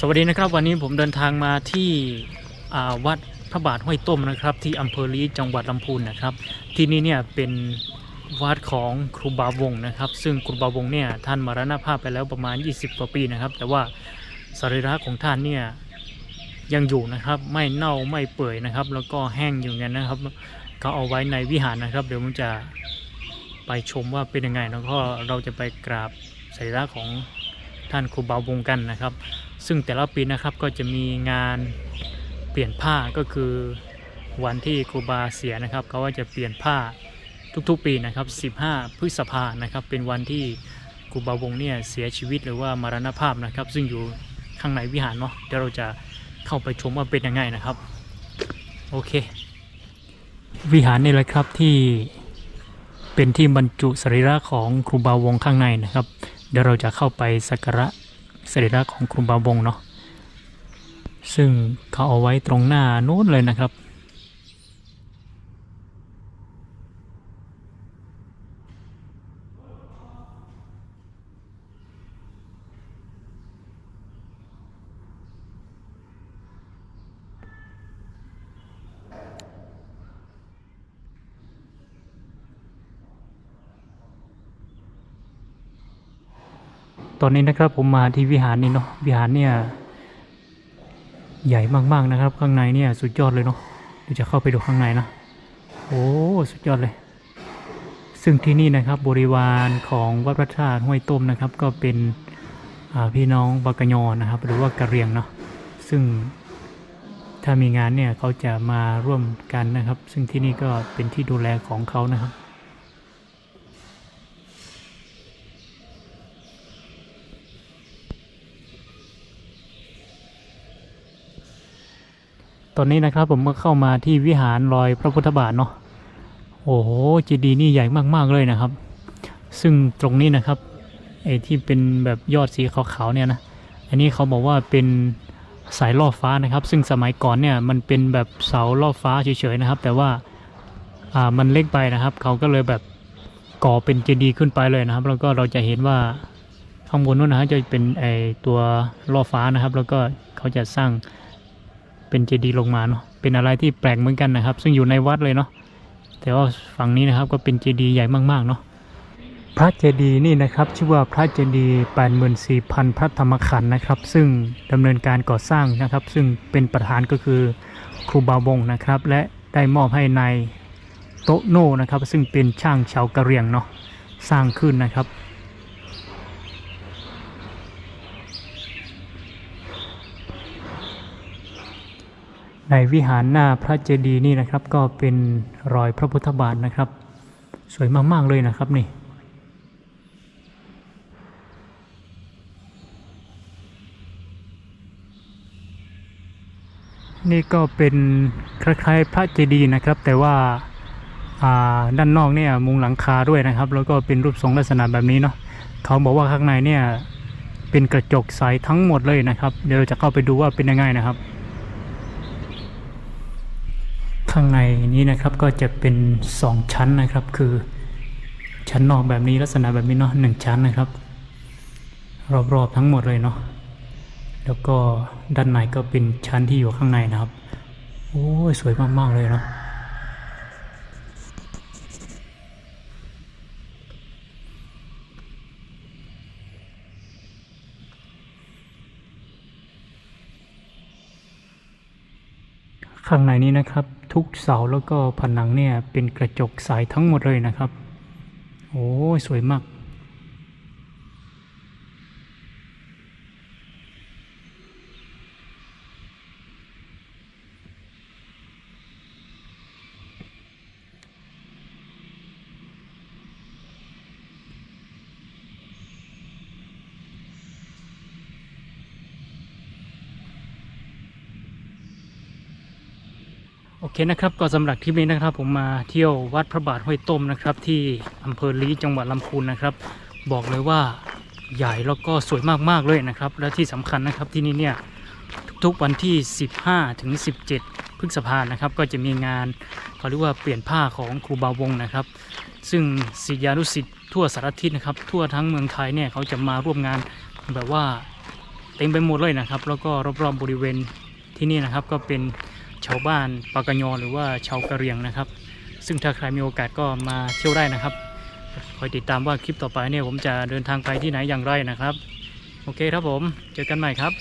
สวัสดีนะครับวันนี้ผมเดินทางมาที่วัดพระบาทห้วยต้มนะครับ ที่อำเภอลีจังหวัดลำพูนนะครับ ที่นี่เนี่ยเป็นวัดของครูบาวงนะครับ ซึ่งครูบาวงเนี่ยท่านมรณภาพไปแล้วประมาณ 20 กว่าปีนะครับ แต่ว่าสรีระของท่านเนี่ยยังอยู่นะครับไม่เน่าไม่เปื่อยนะครับ แล้วก็แห้งอยู่เงั้นนะครับเขาเอาไว้ในวิหารนะครับ เดี๋ยวผมจะไปชมว่าเป็นยังไงแล้วก็เราจะไปกราบสรีระของท่านครูบาวงกันนะครับ ซึ่งแต่ละปีนะครับก็จะมีงานเปลี่ยนผ้าก็คือวันที่ครูบาเสียนะครับเขาก็จะเปลี่ยนผ้าทุกๆปีนะครับ 15 พฤษภานะครับ เป็นวันที่ครูบาวงเนี่ยเสียชีวิตหรือว่ามรณภาพนะครับ ซึ่งอยู่ข้างในวิหารเนาะเดี๋ยวเราจะเข้าไปชมว่าเป็นยังไงนะครับ โอเค วิหารนี่แหละครับที่เป็นที่บรรจุสรีระของครูบาวงข้างในนะครับ เดี๋ยวเราจะเข้าไปสักการะ สรีระของครูบาบงเนาะซึ่งเขาเอาไว้ตรงหน้านู้นเลยนะครับ ตอนนี้นะครับผมมาที่วิหารนี่เนาะวิหารเนี่ยใหญ่มากๆนะครับ ข้างในเนี่ยสุดยอดเลยเนาะเดี๋ยวจะเข้าไปดูข้างในนะโอ้สุดยอดเลย ซึ่งที่นี่นะครับบริวารของวัดพระธาตุห้วยต้มนะครับ ก็เป็นพี่น้องบากยอนะครับ หรือว่ากะเรียงเนาะซึ่งถ้ามีงานเนี่ยเขาจะมาร่วมกันนะครับ ซึ่งที่นี่ก็เป็นที่ดูแลของเขานะครับ ตอนนี้นะครับผมก็เข้ามาที่วิหารรอยพระพุทธบาทเนาะโอ้โหเจดีย์นี่ใหญ่มากๆเลยนะครับ ซึ่งตรงนี้นะครับไอ้ที่เป็นแบบยอดสีขาวๆเนี่ยนะอันนี้เขาบอกว่าเป็นสายล่อฟ้านะครับ ซึ่งสมัยก่อนเนี่ยมันเป็นแบบเสาล่อฟ้าเฉยๆนะครับ แต่ว่าอ่ามันเล็กไปนะครับ เขาก็เลยแบบก่อเป็นเจดีย์ขึ้นไปเลยนะครับ แล้วก็เราจะเห็นว่าข้างบนนู้นนะฮะจะเป็นไอตัวล่อฟ้านะครับ แล้วก็เขาจะสร้าง เป็นเจดีย์ลงมาเนาะเป็นอะไรที่แปลกเหมือนกันนะครับ ซึ่งอยู่ในวัดเลยเนาะแต่ว่าฝั่งนี้นะครับก็เป็นเจดีย์ใหญ่มากๆเนาะพระเจดีย์นี่นะครับชื่อว่าพระเจดีย์84,000พระธรรมขันธ์นะครับ ซึ่งดำเนินการก่อสร้างนะครับ ซึ่งเป็นประธานก็คือครูบาวงนะครับ และได้มอบให้ในายโตโน่นะครับ ซึ่งเป็นช่างชาวกะเหรี่ยงเนาะสร้างขึ้นนะครับ ในวิหารหน้าพระเจดีย์นี่นะครับ ก็เป็นรอยพระพุทธบาทนะครับ สวยมาก ๆ เลยนะครับนี่นี่ก็เป็นคล้ายๆพระเจดีย์นะครับ แต่ว่าาด้านนอกเนี่ยมุงหลังคาด้วยนะครับ แล้วก็เป็นรูปทรงลักษณะแบบนี้เนาะเขาบอกว่าข้างในเนี่ยเป็นกระจกใสทั้งหมดเลยนะครับ เดี๋ยวเราจะเข้าไปดูว่าเป็นยังไงนะครับ ข้างในนี้นะครับก็จะเป็นสองชั้นนะครับ คือชั้นนอกแบบนี้ลักษณะแบบนี้เนาะหนึ่งชั้นนะครับ รอบๆทั้งหมดเลยเนาะแล้วก็ด้านในก็เป็นชั้นที่อยู่ข้างในนะครับ โอ้ยสวยมากๆเลยเนาะข้างในนี้นะครับ ทุกเสาแล้วก็ผนังเนี่ยเป็นกระจกใสทั้งหมดเลยนะครับ โอ้สวยมาก โอเคนะครับก็สำหรับคลิปนี้นะครับ ผมมาเที่ยววัดพระบาทห้วยต้มนะครับ ที่อำเภอลีจังหวัดลำพูนนะครับ บอกเลยว่าใหญ่แล้วก็สวยมากๆเลยนะครับ และที่สำคัญนะครับที่นี่เนี่ยทุกๆวันที่ 15ถึง17 พฤษภาคมนะครับ ก็จะมีงานเขาเรียกว่าเปลี่ยนผ้าของครูบาวงนะครับ ซึ่งศิษยานุศิษย์ทั่วสารทิศนะครับ ทั่วทั้งเมืองไทยเนี่ยเขาจะมาร่วมงานแบบว่าเต็มไปหมดเลยนะครับ แล้วก็รอบๆบริเวณที่นี่นะครับก็เป็น ชาวบ้านปากกยอหรือว่าชาวกะเหรี่ยงนะครับ ซึ่งถ้าใครมีโอกาสก็มาเที่ยวได้นะครับคอยติดตามว่าคลิปต่อไปเนี่ยผมจะเดินทางไปที่ไหนอย่างไรนะครับ โอเคครับผม เจอกันใหม่ครับ